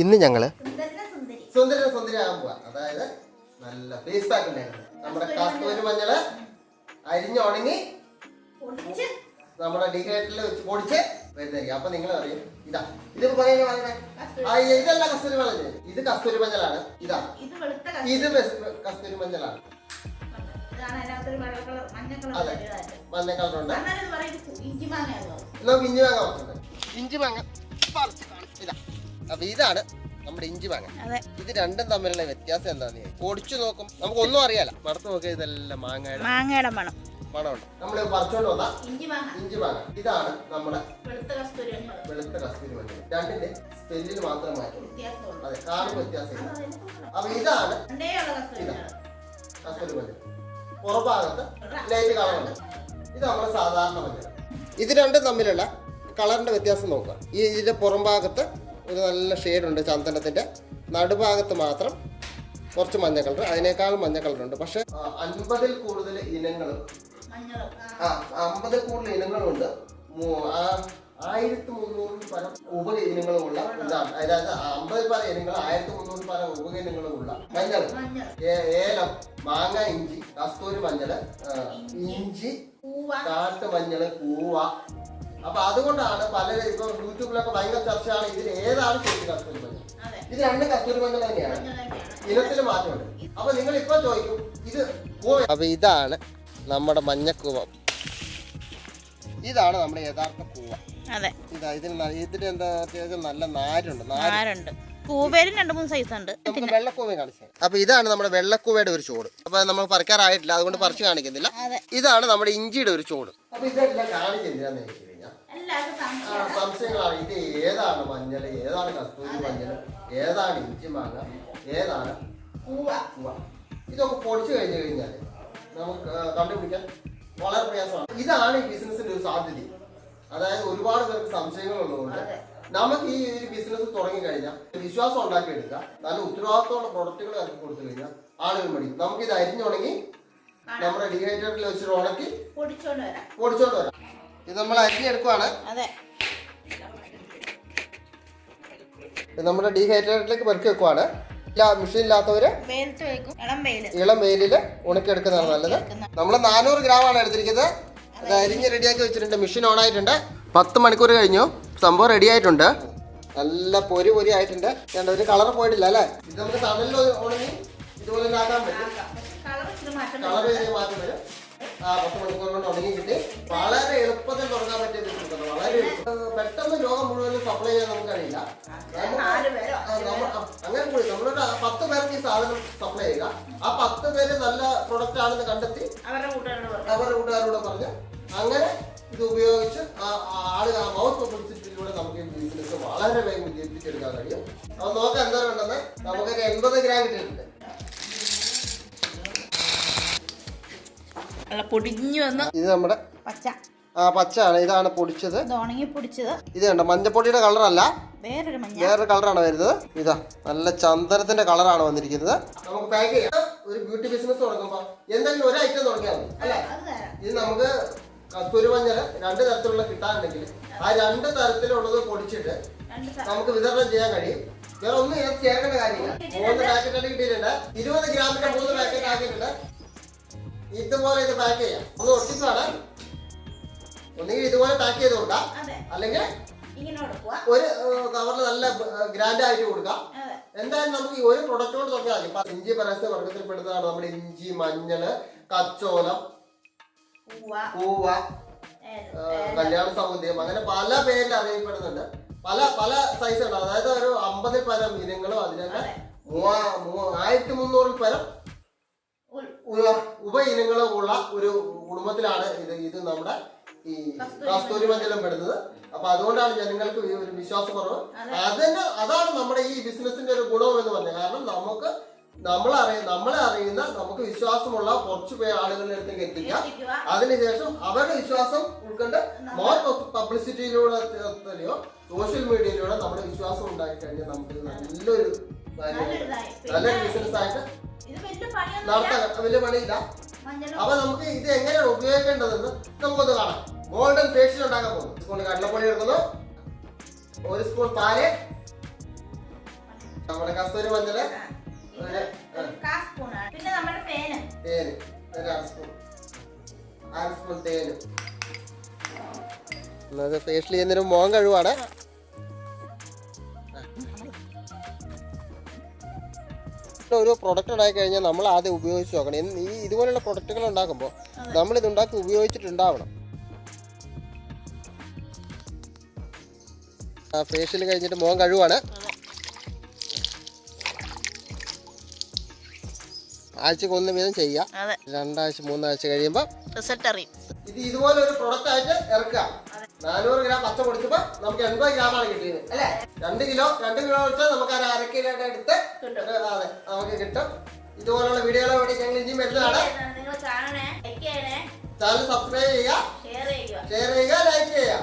ഇന്ന് ഞങ്ങൾ സുന്ദര സുന്ദരി സുന്ദര സുന്ദരി ആകാൻ അതായത് നല്ല ഫേസ് പാക്ക് ഉണ്ടായിരുന്നു. നമ്മുടെ കസ്തൂരി മഞ്ഞൾ അരിഞ്ഞുണങ്ങി പൊടിച്ച് നമ്മുടെ വെച്ച് പൊടിച്ച് വരുന്നതായിരിക്കും. അപ്പൊ നിങ്ങൾ അറിയും ഇതാ ഇത് പറയുന്നത് പറയണേ ആ ഇതല്ല കസ്തൂരി മഞ്ഞൾ ഇത് കസ്തൂരി മഞ്ഞളാണ്. ഇതാ. ഇത് വെളുത്ത ഇത് കസ്തൂരി മഞ്ഞളാണ്. അതെ. മഞ്ഞ കളറുണ്ട്. പറയും നമുക്ക് ഇഞ്ചി മാങ്ങ ഇഞ്ചി മാങ്ങ അപ്പൊ ഇതാണ് നമ്മുടെ ഇഞ്ചി മാങ്ങ. അതെ. ഇത് രണ്ടും തമ്മിലുള്ള വ്യത്യാസം എന്താന്ന് പൊടിച്ചു നോക്കും. നമുക്ക് ഒന്നും അറിയാല. മടത്ത് നോക്കിയാൽ ഇതെല്ലാം മാങ്ങയുടെ മാങ്ങയുടെ മണം. മണമുണ്ട്. നമ്മൾ പറിച്ചോണ്ട് വന്ന ഇഞ്ചി മാങ്ങ. ഇഞ്ചി മാങ്ങ. ഇതാണ് നമ്മുടെ വെളുത്ത കസ്തൂരി മഞ്ഞൾ വെളുത്ത കസ്തൂരി മഞ്ഞൾ രണ്ടിന്റെ സ്പെല്ലിൽ മാത്രം മാറ്റുള്ളൂ. അതെ അത് അതിന് അപ്പൊ ഇതാണ് കസ്തൂരി മഞ്ഞൾ പുറഭാഗത്ത് ലൈറ്റ് കളറുണ്ട് ഇത് നമ്മുടെ സാധാരണ മഞ്ഞൾ ഇത് രണ്ടും തമ്മിലുള്ള കളറിന്റെ വ്യത്യാസം നോക്കുക. ഈ ഇതിന്റെ പുറം ഭാഗത്ത് ഒരു നല്ല ഷെയ്ഡുണ്ട് ചന്ദനത്തിന്റെ നടുഭാഗത്ത് മാത്രം കുറച്ച് മഞ്ഞ കളർ അതിനേക്കാൾ മഞ്ഞ കളറുണ്ട് പക്ഷെ അൻപതിൽ കൂടുതൽ ഇനങ്ങളും ആ അമ്പതിൽ കൂടുതൽ ഇനങ്ങളുണ്ട് ആയിരത്തി മുന്നൂറിൽ പരം ഉപ ഇനങ്ങളുമുള്ള ഇതാണ്. അതായത് അമ്പതിൽ പല ഇനങ്ങൾ ആയിരത്തി മുന്നൂറിൽ പല ഉപ ഇനങ്ങളുമുള്ള മഞ്ഞൾ. മഞ്ഞൾ ഏലം മാങ്ങ ഇഞ്ചി കസ്തൂരി മഞ്ഞൾ ഇഞ്ചി പൂവ. കാട്ട് മഞ്ഞൾ കൂവ അപ്പൊ അതുകൊണ്ടാണ് പലരും ഇപ്പൊ യൂട്യൂബിലൊക്കെ ഭയങ്കര ചർച്ചയാണ് ഇതിൽ ഏതാണ് ശരിക്കും കസ്തൂരി മഞ്ഞൾ? ഇത് രണ്ട് കസ്തൂരി മഞ്ഞൾ തന്നെയാണ്. ഇനത്തിൽ മാറ്റമുണ്ട്. അപ്പൊ നിങ്ങൾ ഇപ്പൊ ചോദിക്കും ഇത് അപ്പൊ ഇതാണ് നമ്മുടെ മഞ്ഞക്കൂവ. ഇതാണ് നമ്മുടെ യഥാർത്ഥ കൂവ. അതെ. ഇതാ ഇതിന് ന- ഇതിന് എന്താ അത്യാവശ്യം നല്ല നാരുണ്ട് രണ്ട് മൂന്ന് സൈസ് ഉണ്ട്. നമുക്ക് വെള്ളക്കൂവ കാണിച്ചത് അപ്പൊ ഇതാണ് നമ്മുടെ വെള്ളക്കൂവയുടെ ഒരു ചോട്. അപ്പൊ നമ്മൾ പറിക്കാറായിട്ടില്ല അതുകൊണ്ട് പറിച്ചു കാണിക്കുന്നില്ല. ഇതാണ് നമ്മുടെ ഇഞ്ചിയുടെ ഒരു ചോട്. അപ്പൊ ഇതെല്ലാം കാണിക്കുന്നില്ലാന്ന് സംശയങ്ങളാണ്. ഇത് ഏതാണ് മഞ്ഞൾ? ഏതാണ് കസ്തൂരി മഞ്ഞൾ? ഏതാണ് ഇഞ്ചി മാങ്ങ? ഏതാണ് പൂവ. ഇതൊക്കെ പൊടിച്ചു കഴിഞ്ഞു കഴിഞ്ഞാൽ നമുക്ക് കണ്ടുപിടിക്കാൻ വളരെ പ്രയാസമാണ്. ഇതാണ് ഈ ബിസിനസിന്റെ ഒരു സാധ്യത. അതായത് ഒരുപാട് പേർക്ക് സംശയങ്ങൾ ഉള്ളതുകൊണ്ട് നമുക്ക് ഈ ഒരു ബിസിനസ് തുടങ്ങി കഴിഞ്ഞാൽ വിശ്വാസം ഉണ്ടാക്കി ഉണ്ടാക്കിയെടുക്കുക. നല്ല ഉത്തരവാദിത്തമുള്ള പ്രൊഡക്റ്റുകൾ ഇറക്കി കൊടുത്തു കഴിഞ്ഞാൽ ആളുകൾ മേടിക്കും. നമുക്ക് ഇത് അരിഞ്ഞുണങ്ങി നമ്മുടെ ഡിഹൈഡ്രേറ്ററിൽ വെച്ചിട്ട് ഉണക്കി പൊടിച്ചോണ്ട് വരാം. പൊടിച്ചോണ്ട് വരാം. ഇത് നമ്മൾ അരിഞ്ഞെടുക്കുവാണ് അതെ. നമ്മുടെ ഡീഹൈഡ്രേറ്ററിലേക്ക് പെറുക്കി വെക്കുവാണ്. മെഷീൻ ഇല്ലാത്തവര് ഇളം വെയിലിൽ ഉണക്കിയെടുക്കുന്നതാണ് നല്ലത്. നമ്മൾ നാനൂറ് ഗ്രാം ആണ് എടുത്തിരിക്കുന്നത്. അത്. അരിഞ്ഞ് റെഡിയാക്കി വെച്ചിട്ടുണ്ട്. മെഷീൻ ഓൺ ആയിട്ടുണ്ട്. പത്ത് മണിക്കൂർ കഴിഞ്ഞു. സംഭവം റെഡി ആയിട്ടുണ്ട്. നല്ല പൊരി പൊരി ആയിട്ടുണ്ട്. കണ്ടോ, ഒരു കളർ പോയിട്ടില്ല അല്ലേ? ഇത് നമുക്ക് തണലിൽ ഉണങ്ങി ഇതുപോലെ ഉണ്ടാക്കാൻ പറ്റും. കളർ മാറ്റം വരും. പത്ത് മണിക്കൂർ കൊണ്ട് തുടങ്ങി കിട്ടി. വളരെ എളുപ്പത്തിൽ തുടങ്ങാൻ പറ്റിയ ബിസിനസ്സാണ് വളരെ പെട്ടെന്ന് ലോകം മുഴുവൻ സപ്ലൈ ചെയ്യാൻ നമുക്ക് കഴിയില്ല. നാല് പേരോ? ആ, നമ്മ- അങ്ങനെ കൂടി. നമ്മളൊരു പത്ത് പേർക്ക് ഈ സാധനം സപ്ലൈ ചെയ്യുക. ആ പത്ത് പേര് നല്ല പ്രൊഡക്റ്റ് ആണെന്ന് കണ്ടെത്തി അവരുടെ കൂട്ടുകാരോട് പറഞ്ഞു. അങ്ങനെ ഇത് ഉപയോഗിച്ച് ആൾ ആ മൗത്ത് പബ്ലിസിറ്റിയിലൂടെ നമുക്ക് ഈ ബിസിനസ് വളരെ വേഗം വിജയിപ്പിച്ചെടുക്കാൻ കഴിയും. അപ്പൊ നോക്കാം എന്താ വേണ്ടെന്ന് നമുക്കൊരു എൺപത് ഗ്രാം കിട്ടിയിട്ടുണ്ട്. നല്ല പൊടിഞ്ഞു വന്ന് ഇത് നമ്മുടെ പച്ച. ആ പച്ചയാണ്. ഇതാണ് പൊടിച്ചത്. ഇത് ഉണങ്ങി പൊടിച്ചത്. ഇത് കണ്ടോ? മഞ്ഞപ്പൊടിയുടെ കളറല്ല. വേറൊരു മഞ്ഞ. വേറൊരു കളറാണ് വരുന്നത്. ഇതാ നല്ല ചന്ദനത്തിന്റെ കളറാണ് വന്നിരിക്കുന്നത്. നമുക്ക് പാക്ക് ചെയ്യാം. ഒരു ബ്യൂട്ടി ബിസിനസ് തുടങ്ങുമ്പോൾ എന്തെങ്കിലും ഒരു ഐറ്റം തുടങ്ങിയാൽ മതി അല്ലേ? ഇത് നമുക്ക് കസ്തൂരി മഞ്ഞൾ രണ്ട് തരത്തിലുള്ള കിട്ടാനുണ്ടെങ്കിൽ ആ രണ്ട് തരത്തിലുള്ളത് പൊടിച്ചിട്ട് നമുക്ക് വിതരണം ചെയ്യാൻ കഴിയും. വേറെ ഒന്നും ചേർക്കേണ്ട കാര്യമില്ല. മൂന്ന് പാക്കറ്റ് കിട്ടിയിട്ടുണ്ട്. ഇരുപത് ഗ്രാമിന്റെ മൂന്ന് പാക്കറ്റ് ആക്കിയിട്ടുണ്ട്. ഇതുപോലെ ഇത് പാക്ക് ചെയ്യാം. ഒന്ന് ഒട്ടിക്കുവാണ്. ഒന്നുകിൽ ഇതുപോലെ പാക്ക് ചെയ്ത് കൊടുക്കാം അല്ലെങ്കിൽ ഒരു കവറിൽ നല്ല ഗ്രാൻഡ് ആയിട്ട് കൊടുക്കാം. എന്തായാലും നമുക്ക് ഈ ഒരു പ്രൊഡക്റ്റ് കൊണ്ട് തുടങ്ങിയാൽ മതി. ഇപ്പൊ ഇഞ്ചി പരസ്യ വർഗത്തിൽപ്പെടുന്നതാണ് നമ്മുടെ ഇഞ്ചി മഞ്ഞൾ കച്ചോലം പൂവ. കല്യാണ സൗന്ദര്യം. അങ്ങനെ പല പേരിൽ അറിയപ്പെടുന്നുണ്ട്. പല പല സൈസുകൾ അതായത് ഒരു അമ്പതിൽ പരം ഇനങ്ങളും അതിനൊക്കെ അതെ. മൂവാ- ആയിരത്തി മുന്നൂറിൽ പരം ഉപ ഇനങ്ങളും ഉള്ള ഒരു കുടുംബത്തിലാണ് ഇത് ഇത് നമ്മുടെ ഈ കസ്തൂരി മഞ്ചലം പെടുന്നത്. അപ്പൊ അതുകൊണ്ടാണ് ജനങ്ങൾക്ക് ഈ ഒരു വിശ്വാസക്കുറവ്. അതെ. അതിന് അതാണ് നമ്മുടെ ഈ ബിസിനസിന്റെ ഒരു ഗുണം എന്ന് പറഞ്ഞത്. കാരണം നമുക്ക് നമ്മൾ അറിയ നമ്മളെ അറിയുന്ന നമുക്ക് വിശ്വാസമുള്ള കുറച്ച് പേർ ആളുകളുടെ അടുത്തേക്ക് എത്തിക്കാം. അതിനുശേഷം അവരുടെ വിശ്വാസം ഉൾക്കൊണ്ട് മോർ പബ്ലിസിറ്റിയിലൂടെ സോഷ്യൽ മീഡിയയിലൂടെ നമ്മുടെ വിശ്വാസം ഉണ്ടാക്കി കഴിഞ്ഞാൽ നമുക്ക് നല്ലൊരു പിന്നെ ബിസിനസ് ആയിട്ട് നടത്താൻ വലിയ പണിയില്ല. അപ്പൊ നമുക്ക് ഇത് എങ്ങനെയാണ് ഉപയോഗിക്കേണ്ടതെന്ന് നമുക്കൊന്ന് കാണാം. ഗോൾഡൻ ഫേഷ്യൽ ഉണ്ടാക്കാൻ പോകുന്നു. സ്പൂൺ കടലപ്പൊടി എടുക്കുന്നു. ഒരു സ്പൂൺ പാൽ. നമ്മുടെ കസ്തൂരി മഞ്ഞൾ. പിന്നെ നമ്മുടെ പേന് തേന്. ഒരു അര സ്പൂൺ അര സ്പൂൺ തേനും. എന്നത് ഫേഷ്യൽ ചെയ്യുന്നതിന് മോൻ കഴിവാണ്. ഒരു പ്രൊഡക്റ്റ് ഉണ്ടാക്കി കഴിഞ്ഞാൽ നമ്മൾ ആദ്യം ഉപയോഗിച്ച് നോക്കണം. ഈ ഇതുപോലെയുള്ള പ്രൊഡക്റ്റുകൾ ഉണ്ടാക്കുമ്പോൾ നമ്മൾ ഇത് ഉണ്ടാക്കി ഉപയോഗിച്ചിട്ടുണ്ടാവണം ഫേഷ്യൽ കഴിഞ്ഞിട്ട് മോൻ കഴിവാണ്. ആഴ്ചക്ക് ഒന്ന് വീതം ചെയ്യുക രണ്ടാഴ്ച മൂന്നാഴ്ച കഴിയുമ്പോൾ റിസൾട്ട് അറിയും. ഇത് ഇതുപോലെ ഒരു പ്രൊഡക്റ്റ് ആയിട്ട് ഇറക്കുക. നാനൂറ് ഗ്രാം പച്ച പൊടിച്ചപ്പോ നമുക്ക് എൺപത് ആണ് കിട്ടിയത് അല്ലെ? രണ്ട് കിലോ രണ്ട് കിലോ വെച്ചാൽ നമുക്ക് അത് അര കിലോ എടുത്ത് അതെ നമുക്ക് കിട്ടും. ഇതുപോലുള്ള വീഡിയോകളെ വേണ്ടി ഞങ്ങൾ ഇനിയും വരുന്നതാണ് ചാനൽ സബ്സ്ക്രൈബ് ചെയ്യുക ഷെയർ ചെയ്യുക. ഷെയർ ചെയ്യുക ലൈക്ക് ചെയ്യുക.